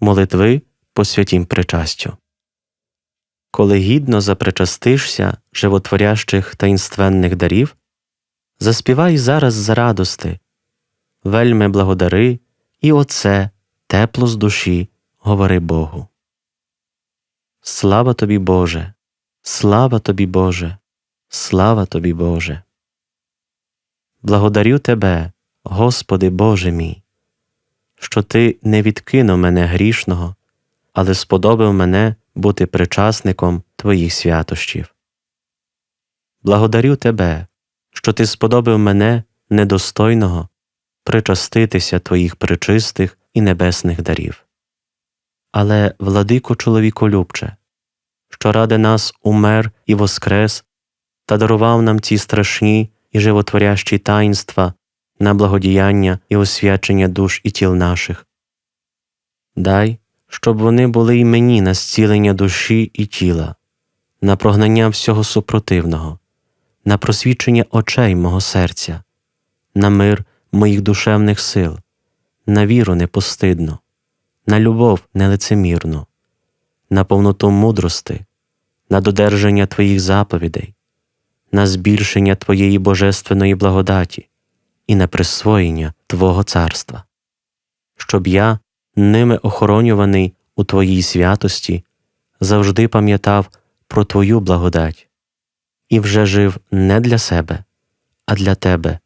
молитви по святім причастю. Коли гідно запричастишся животворящих таїнственних дарів, заспівай зараз за радости, вельми благодари і оце тепло з душі говори Богу. Слава тобі, Боже, слава тобі, Боже, слава тобі, Боже. Благодарю Тебе, Господи Боже мій, що Ти не відкинув мене грішного, але сподобав мене бути причасником Твоїх святощів. Благодарю Тебе, що Ти сподобав мене недостойного причаститися Твоїх причистих і небесних дарів. Але, владико чоловіколюбче, що ради нас умер і воскрес та дарував нам ці страшні і животворящі таїнства на благодіяння і освячення душ і тіл наших. Дай, щоб вони були й мені на зцілення душі і тіла, на прогнання всього супротивного, на просвічення очей мого серця, на мир моїх душевних сил, на віру непостидну, на любов нелицемірну, на повноту мудрости, на додержання Твоїх заповідей, на збільшення Твоєї божественної благодаті і на присвоєння Твого царства, щоб я, ними охоронюваний у Твоїй святості, завжди пам'ятав про Твою благодать і вже жив не для себе, а для Тебе,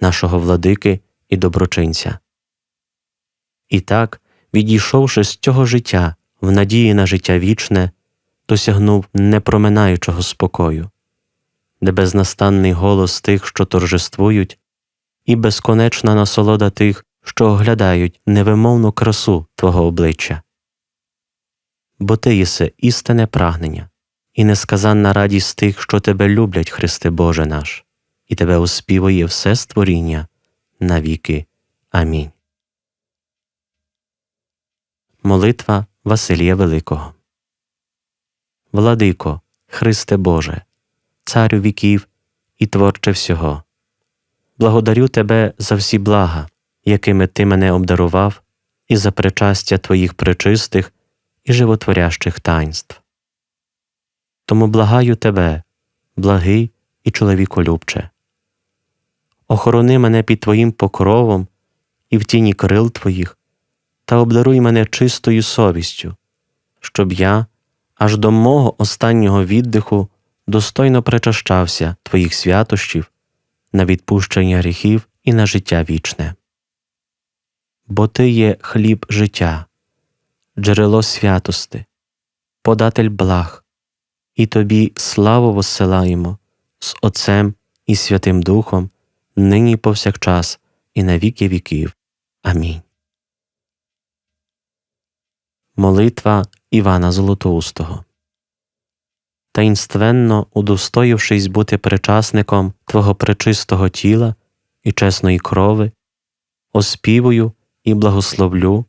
нашого владики і доброчинця. І так, відійшовши з цього життя в надії на життя вічне, досягнув непроминаючого спокою, де безнастанний голос тих, що торжествують, і безконечна насолода тих, що оглядають невимовну красу Твого обличчя. Бо Ти єси істинне прагнення і несказанна радість тих, що Тебе люблять, Христе Боже наш, і Тебе оспівує все створіння навіки. Амінь. Молитва Василія Великого Владико, Христе Боже, Царю віків і творче всього, благодарю Тебе за всі блага, якими Ти мене обдарував, і за причастя Твоїх пречистих і животворящих таїнств. Тому благаю Тебе, благий і чоловіколюбче. Охорони мене під Твоїм покровом і в тіні крил Твоїх, та обдаруй мене чистою совістю, щоб я аж до мого останнього віддиху достойно причащався Твоїх святощів на відпущення гріхів і на життя вічне. Бо Ти є хліб життя, джерело святости, податель благ, і Тобі славу воссилаємо з Отцем і Святим Духом, нині повсякчас і на віки віків. Амінь. Молитва Івана Золотоустого Таїнственно удостоївшись бути причасником Твого пречистого тіла і чесної крови, оспівую і благословлю,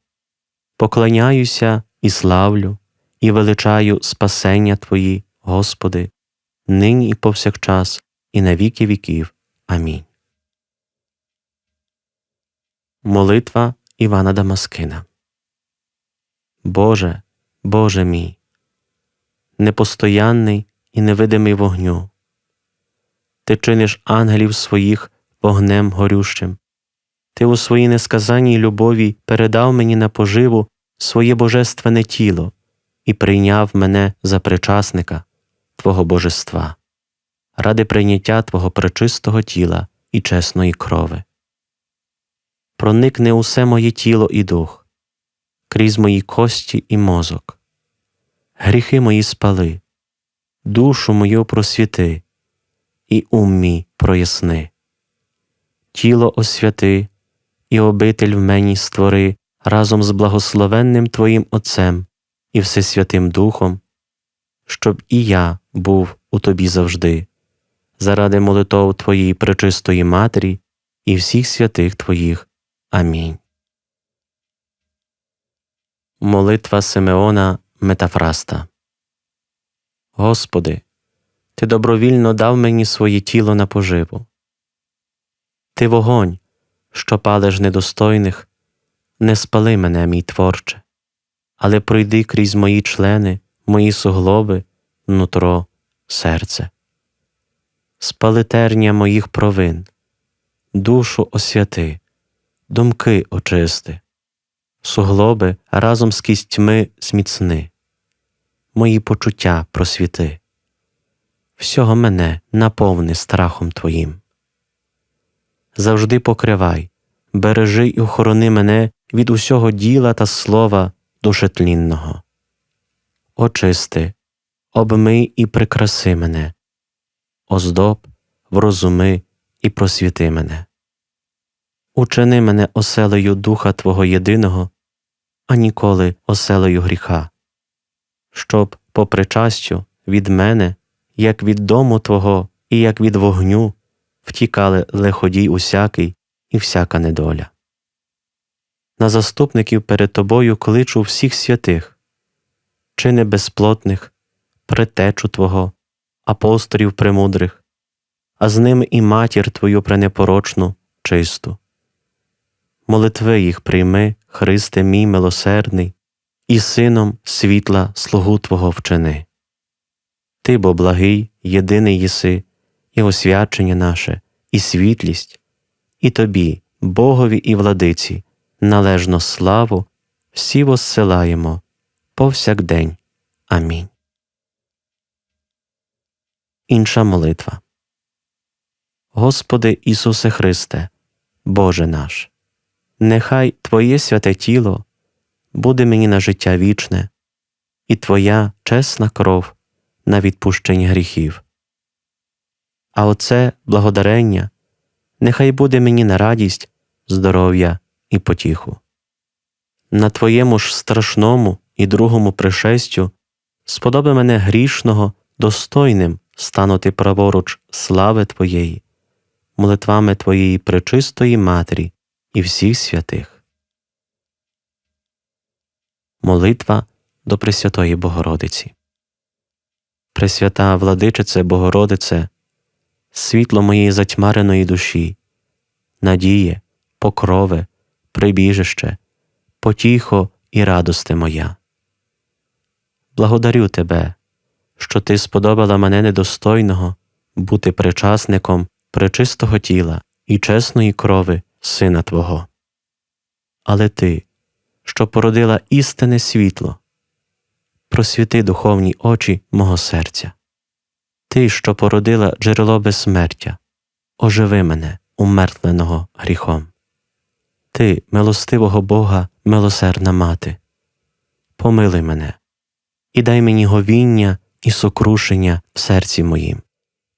поклоняюся і славлю, і величаю спасення Твої, Господи, нині і повсякчас, і на віки віків. Амінь. Молитва Івана Дамаскина Боже, Боже мій, непостоянний і невидимий вогню, Ти чиниш ангелів своїх вогнем горющим, Ти у своїй несказаній любові передав мені на поживу своє божественне тіло і прийняв мене за причасника Твого божества, ради прийняття Твого пречистого тіла і чесної крови. Проникне усе моє тіло і дух крізь мої кості і мозок, гріхи мої спали, душу мою просвіти, і ум мій проясни, тіло освяти, і обитель в мені створи разом з благословенним Твоїм Отцем і Всесвятим Духом, щоб і я був у Тобі завжди, заради молитов Твоєї пречистої Матері і всіх святих Твоїх. Амінь. Молитва Симеона Метафраста Господи, Ти добровільно дав мені своє тіло на поживу. Ти вогонь, що палиш недостойних, не спали мене, мій творче, але пройди крізь мої члени, мої суглоби, нутро, серце. Спали терня моїх провин, душу освяти, думки очисти, суглоби разом з кістьми зміцни, мої почуття просвіти, всього мене наповни страхом Твоїм. Завжди покривай, бережи й охорони мене від усього діла та слова душетлінного. Очисти, обмий і прикраси мене, оздоб, врозуми і просвіти мене. Учини мене оселею Духа Твого єдиного, а ніколи оселею гріха, щоб, по причастю, від мене, як від дому Твого і як від вогню, втікали лиходій усякий і всяка недоля. На заступників перед Тобою кличу всіх святих, чи не безплотних, предтечу Твого, апостолів премудрих, а з ними і матір Твою пренепорочну, чисту. Молитви їх прийми, Христе мій милосердний, і сином світла слугу Твого вчини. Ти бо благий, єдиний єси, і освячення наше, і світлість, і тобі, Богові і владиці, належно славу, всі воссилаємо повсякдень. Амінь. Інша молитва. Господи Ісусе Христе, Боже наш, нехай Твоє святе тіло буде мені на життя вічне, і Твоя чесна кров на відпущення гріхів. А оце благодарення нехай буде мені на радість, здоров'я і потіху. На Твоєму ж страшному і другому пришестю сподоби мене грішного достойним станути праворуч слави Твоєї, молитвами Твоєї пречистої Матері і всіх святих. Молитва до Пресвятої Богородиці. Пресвята владичице Богородице, світло моєї затьмареної душі, надіє, покрове, прибіжище, потіхо і радости моя. Благодарю Тебе, що Ти сподобала мене недостойного бути причасником пречистого тіла і чесної крови Сина Твого. Але Ти, що породила істинне світло, просвіти духовні очі мого серця. Ти, що породила джерело безсмертя, оживи мене, умертвленого гріхом. Ти, милостивого Бога, милосердна мати, помилуй мене і дай мені говіння і сокрушення в серці моїм,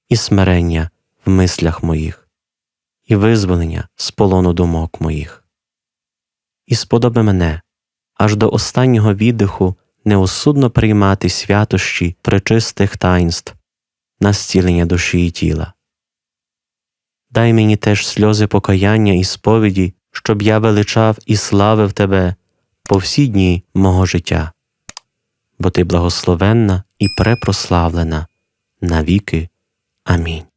і смирення в мислях моїх, і визволення з полону думок моїх. І сподоби мене аж до останнього віддиху неосудно приймати святощі пречистих таїнств на зцілення душі і тіла. Дай мені теж сльози покаяння і сповіді, щоб я величав і славив Тебе по всі дні мого життя, бо Ти благословенна і препрославлена навіки. Амінь.